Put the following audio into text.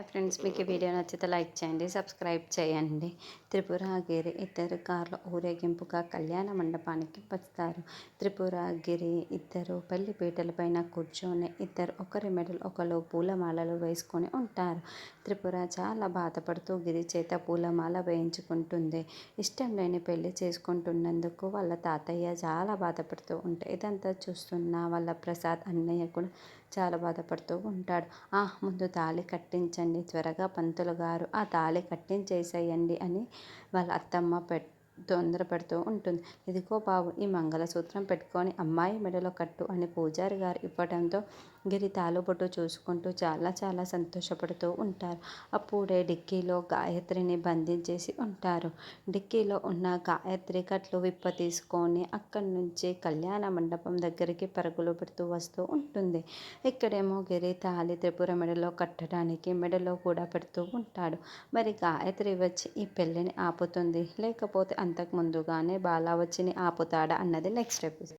Friends మీకు ఈ video నచ్చితే లైక్ చేయండి సబ్స్క్రైబ్ చేయండి. త్రిపురగిరి ఇద్దరు కార్ల ఊరేగింపుగా కళ్యాణ మండపానికి వస్తారు. త్రిపురగిరి ఇద్దరు పెళ్ళి పీటలపైన కూర్చొని ఇద్దరు ఒకరి మెడలు ఒకరు పూలమాలలు వేసుకొని ఉంటారు. త్రిపుర చాలా బాధపడుతూ గిరి చేత పూలమాల వేయించుకుంటుంది. ఇష్టం లేని పెళ్ళి చేసుకుంటున్నందుకు వాళ్ళ తాతయ్య చాలా బాధపడుతూ ఉంటాయి ఇదంతా చూస్తున్న వాళ్ళ ప్రసాద్ అన్నయ్య కూడా చాలా బాధపడుతూ ఉంటాడు. ఆ ముందు తాళి కట్టించండి త్వరగా పంతులు గారు ఆ తాళి కట్టించేసేయండి అని వాళ్ళ అత్తమ్మ పెట్ తొందరపడుతూ ఉంటుంది. ఇదిగో బాబు ఈ మంగళసూత్రం పెట్టుకొని అమ్మాయి మెడలో కట్టు అని పూజారి గారు ఇవ్వడంతో గిరి తాలుబొట్టు చూసుకుంటూ చాలా చాలా సంతోషపడుతూ ఉంటారు. అప్పుడే డిక్కీలో గాయత్రిని బంధించేసి ఉంటారు. డిక్కీలో ఉన్న గాయత్రి కట్లు విప్ప తీసుకొని అక్కడి నుంచి కళ్యాణ మండపం దగ్గరికి పరుగులు పెడుతూ వస్తూ ఉంటుంది. ఇక్కడేమో గిరి తాలి త్రిపుర మెడలో కట్టడానికి మెడలో కూడా పెడుతూ ఉంటాడు. మరి గాయత్రి వచ్చి ఈ పెళ్ళిని ఆపుతుంది. లేకపోతే అంతకు ముందుగానే బాలావచ్చిని ఆపుతాడా అన్నది నెక్స్ట్ ఎపిసోడ్